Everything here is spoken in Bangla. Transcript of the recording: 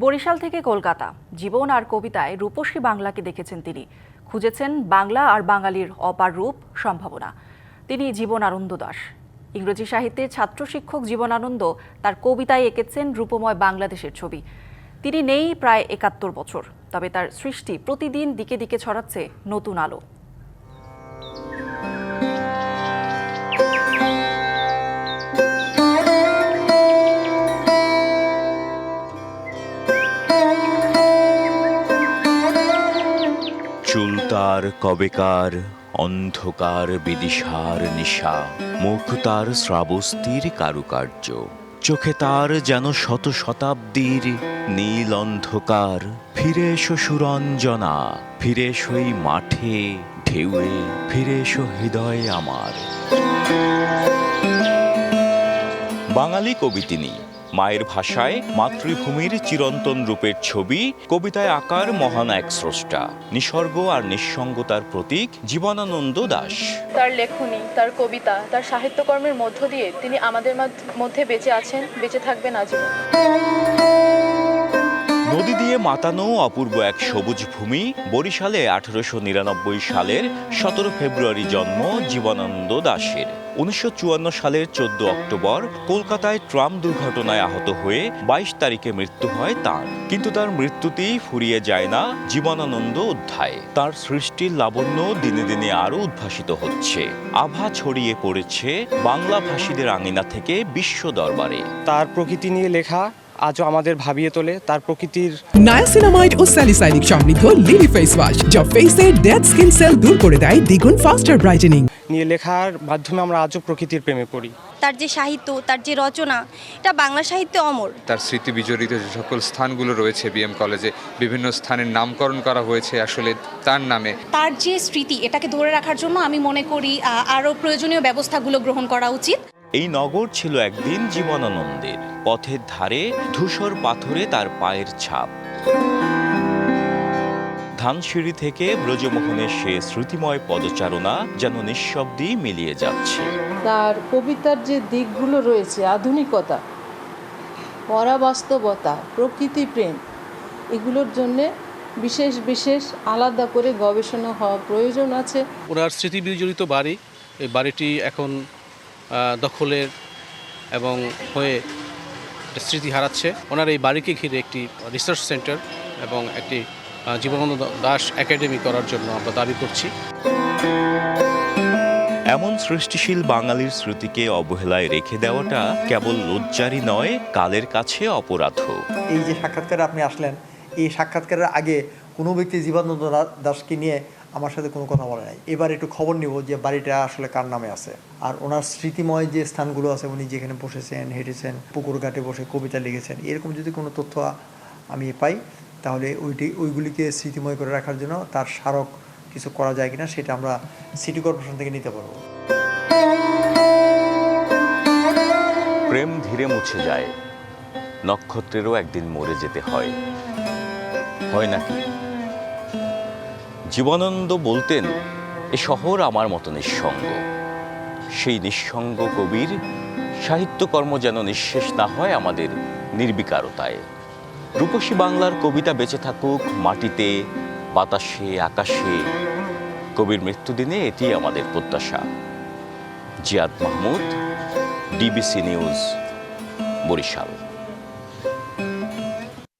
বরিশাল থেকে কলকাতা। জীবন আর কবিতায় রূপসী বাংলাকে দেখেছেন তিনি। খুঁজেছেন বাংলা আর বাঙালির অপার রূপ, সম্ভাবনা। তিনি জীবনানন্দ দাস। ইংরেজি সাহিত্যের ছাত্র শিক্ষক জীবনানন্দ তার কবিতায় এঁকেছেন রূপময় বাংলাদেশের ছবি। তিনি নেই প্রায় একাত্তর বছর, তবে তার সৃষ্টি প্রতিদিন দিকে দিকে ছড়াচ্ছে নতুন আলো। তার কবেকার, অন্ধকার বিদিশার নিশা। মুখ তার শ্রাবস্তির কারুকার্য। চোখে তার যেন শত শতাব্দীর নীল অন্ধকার। ফিরে এসো সুরঞ্জনা, ফিরে এসো মাঠে ঢেউয়ে, ফিরে এসো হৃদয়ে আমার। বাঙালি কবি তিনি মায়ের ভাষায় মাতৃভূমির চিরন্তন রূপের ছবি, কবিতায় আকার মহান এক স্রষ্টা। নিসর্গ আর নিঃসঙ্গতার প্রতীক জীবনানন্দ দাস। তার লেখনী, তার কবিতা, তার সাহিত্যকর্মের মধ্য দিয়ে তিনি আমাদের মধ্যে বেঁচে আছেন, বেঁচে থাকবেন আজীবন নদী দিয়ে মাতানো অপূর্ব এক সবুজ ভূমি, বরিশালে আঠারোশো নিরানব্বই সালের সতেরো ফেব্রুয়ারি জন্ম জীবনানন্দ দাসের। উনিশশো চুয়ান্ন সালের চোদ্দ অক্টোবর কলকাতায় ট্রাম দুর্ঘটনায় আহত হয়ে বাইশ তারিখে মৃত্যু হয় তার। কিন্তু তার মৃত্যুতেই ফুরিয়ে যায় না জীবনানন্দ অধ্যায়। তার সৃষ্টির লাবণ্য দিনে দিনে আরও উদ্ভাসিত হচ্ছে। আভা ছড়িয়ে পড়েছে বাংলা ভাষীদের আঙিনা থেকে বিশ্ব দরবারে। তার প্রকৃতি নিয়ে লেখা আজও আমাদের ভাবিয়ে তোলে তার প্রকৃতির নায়াসিনামাইড ও স্যালিসাইনিক সমৃদ্ধ লিলি ফেস ওয়াশ যা ফেসের ডেড স্কিন সেল দূর করে দেয় দ্বিগুণ ফাস্টার ব্রাইটেনিং নিয়ে লেখার মাধ্যমে আমরা আজও প্রকৃতির প্রেমে পড়ি। তার যে সাহিত্য তার যে রচনা এটা বাংলা সাহিত্যে অমর। তার স্মৃতি বিজড়িত যে সকল স্থানগুলো রয়েছে বিএম কলেজে বিভিন্ন স্থানের নামকরণ করা হয়েছে আসলে তার নামে। তার যে স্মৃতি এটাকে ধরে রাখার জন্য আমি মনে করি আরও প্রয়োজনীয় ব্যবস্থাগুলো গ্রহণ করা উচিত। এই নগর ছিল একদিন জীবনানন্দের। পথের ধারে ধূসর পাথরে তার পায়ের ছাপ। ধানসিঁড়ি থেকে ব্রজমোহনের সে শ্রুতিময় পদচারণা যেন নিঃশব্দেই মিলিয়ে যাচ্ছে। তার কবিতার যে দিকগুলো রয়েছে আধুনিকতা পরাবাস্তবতা প্রকৃতি প্রেম এগুলোর জন্যে বিশেষ বিশেষ আলাদা করে গবেষণা হওয়া প্রয়োজন আছে। ওনার স্মৃতি বিজড়িত বাড়ি এই বাড়িটি এখন দখলের এবং হয়ে স্মৃতি হারাচ্ছে। ওনার এই বাড়িকে ঘিরে একটি রিসার্চ সেন্টার এবং একটি জীবনানন্দ দাস একাডেমি করার জন্য আমরা দাবি করছি। এমন সৃষ্টিশীল বাঙালির স্মৃতিকে অবহেলায় রেখে দেওয়াটা কেবল লজ্জারই নয় কালের কাছে অপরাধ। এই যে সাক্ষাৎকারে আপনি আসলেন এই সাক্ষাৎকারের আগে কোনো ব্যক্তি জীবানন্দ দাসকে নিয়ে আমার সাথে কোনো কথা বলে নাই। এবার একটু খবর নিব যে বাড়িটা আসলে কার নামে আছে। আর ওনার স্মৃতিময় যে স্থানগুলো আছে, উনি যেখানে বসেছেন, হেঁটেছেন পুকুর ঘাটে বসে কবিতা লিখেছেন, এরকম যদি কোনো তথ্য আমি পাই, তাহলে ওইটি, ওইগুলিকে স্মৃতিময় করে রাখার জন্য তার স্মারক কিছু করা যায় কিনা, সেটা আমরা সিটি কর্পোরেশন থেকে নিতে পারব। প্রেম ধীরে মুছে যায়। নক্ষত্রেরও একদিন মরে যেতে হয়। হয় নাকি? জীবনানন্দ বলতেন, এ শহর আমার মতো নিঃসঙ্গ। সেই নিঃসঙ্গ কবির সাহিত্যকর্ম যেন নিঃশেষ না হয় আমাদের নির্বিকারতায়। রূপসী বাংলার কবিতা বেঁচে থাকুক মাটিতে, বাতাসে, আকাশে। কবির মৃত্যুদিনে এটি আমাদের প্রত্যাশা। Ziad Mahmud, DBC News, Barishal.